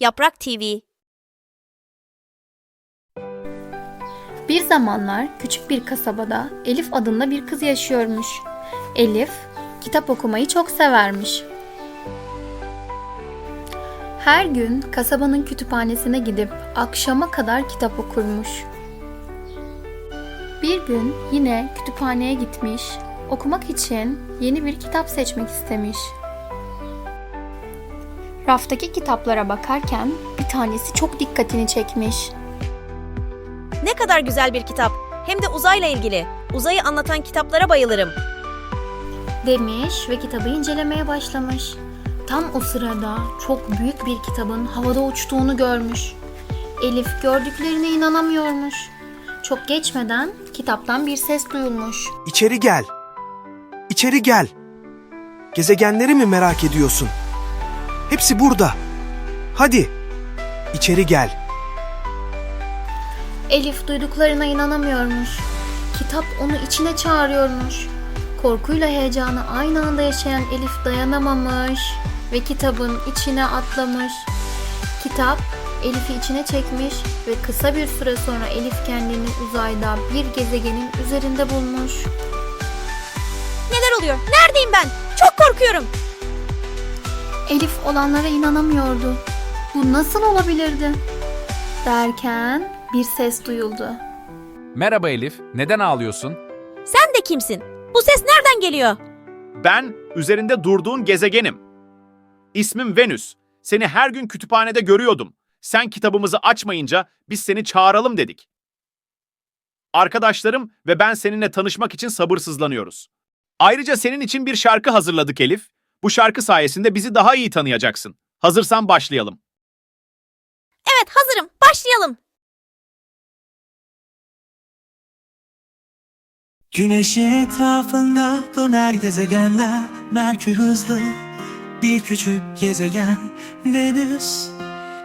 Yaprak TV Bir zamanlar küçük bir kasabada Elif adında bir kız yaşıyormuş. Elif kitap okumayı çok severmiş. Her gün kasabanın kütüphanesine gidip akşama kadar kitap okurmuş. Bir gün yine kütüphaneye gitmiş, okumak için yeni bir kitap seçmek istemiş. Raftaki kitaplara bakarken bir tanesi çok dikkatini çekmiş. Ne kadar güzel bir kitap. Hem de uzayla ilgili. Uzayı anlatan kitaplara bayılırım. demiş ve kitabı incelemeye başlamış. Tam o sırada çok büyük bir kitabın havada uçtuğunu görmüş. Elif gördüklerine inanamıyormuş. Çok geçmeden kitaptan bir ses duyulmuş. İçeri gel. İçeri gel. Gezegenleri mi merak ediyorsun? Hepsi burada. Hadi. İçeri gel. Elif duyduklarına inanamıyormuş. Kitap onu içine çağırıyormuş. Korkuyla heyecanı aynı anda yaşayan Elif dayanamamış ve kitabın içine atlamış. Kitap Elif'i içine çekmiş ve kısa bir süre sonra Elif kendini uzayda bir gezegenin üzerinde bulmuş. Neler oluyor? Neredeyim ben? Çok korkuyorum. Elif olanlara inanamıyordu. Bu nasıl olabilirdi? Derken bir ses duyuldu. Merhaba Elif, neden ağlıyorsun? Sen de kimsin? Bu ses nereden geliyor? Ben üzerinde durduğun gezegenim. İsmim Venüs. Seni her gün kütüphanede görüyordum. Sen kitabımızı açmayınca biz seni çağıralım dedik. Arkadaşlarım ve ben seninle tanışmak için sabırsızlanıyoruz. Ayrıca senin için bir şarkı hazırladık Elif. Bu şarkı sayesinde bizi daha iyi tanıyacaksın. Hazırsan başlayalım. Evet hazırım. Başlayalım. Güneşi etrafında döner gezegenler Merkür hızlı bir küçük gezegen Venüs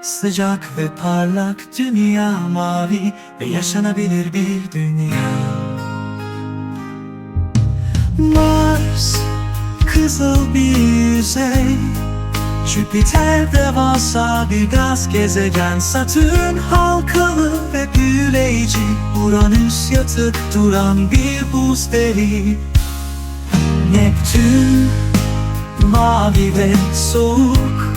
sıcak ve parlak Dünya mavi ve yaşanabilir bir dünya Mars kızıl bir yüzey? Jüpiter devasa bir gaz gezegen. Satürn halkalı ve büyüleyici. Uranüs yatık duran bir buz deri. Neptün mavi ve soğuk.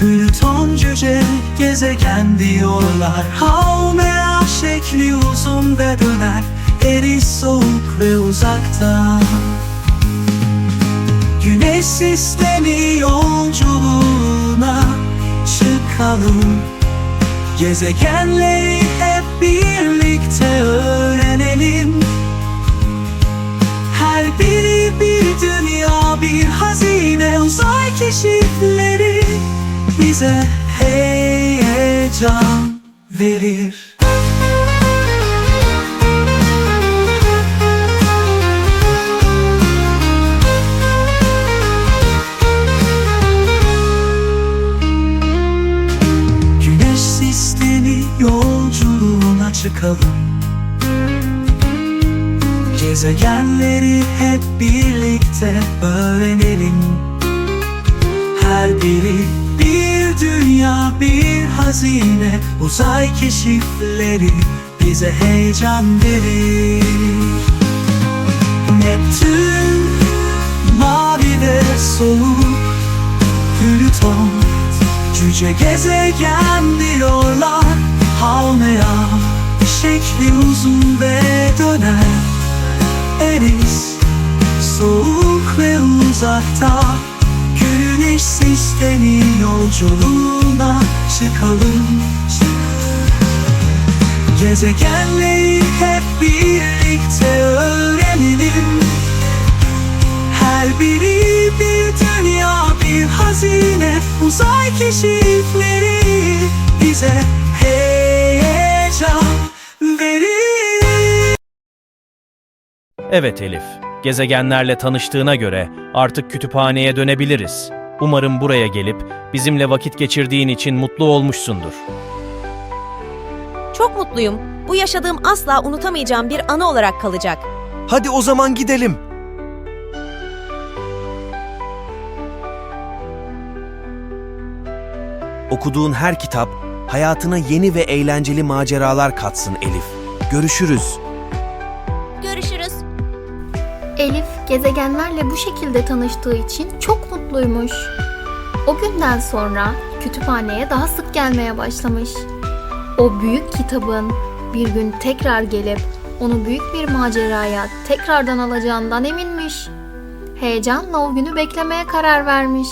Plüton cüce gezegen diyorlar. Haumea şekli uzun ve döner. Eris soğuk ve uzakta Sistemi yolculuğuna çıkalım. Gezegenleri hep birlikte öğrenelim. Her biri bir dünya bir hazine Uzay keşifleri bize heyecan verir çıkalım Gezegenleri hep birlikte öğrenelim. Her biri bir dünya bir hazine Uzay keşifleri bize heyecan verir. Neptün mavi ve soğuk Plüton Cüce gezegen diyorlar Şekli uzun ve döner. Eris Soğuk ve uzakta. Güneş sistemi yolculuğuna çıkalım. Gezegenleri hep birlikte öğrenelim. Her biri bir dünya bir hazine. Uzay keşifleri bize heyecan Evet Elif, gezegenlerle tanıştığına göre artık kütüphaneye dönebiliriz. Umarım buraya gelip bizimle vakit geçirdiğin için mutlu olmuşsundur. Çok mutluyum. Bu yaşadığım asla unutamayacağım bir anı olarak kalacak. Hadi o zaman gidelim. Okuduğun her kitap hayatına yeni ve eğlenceli maceralar katsın Elif. Görüşürüz. Gezegenlerle bu şekilde tanıştığı için çok mutluymuş. O günden sonra kütüphaneye daha sık gelmeye başlamış. O büyük kitabın bir gün tekrar gelip onu büyük bir maceraya tekrardan alacağından eminmiş. Heyecanla o günü beklemeye karar vermiş.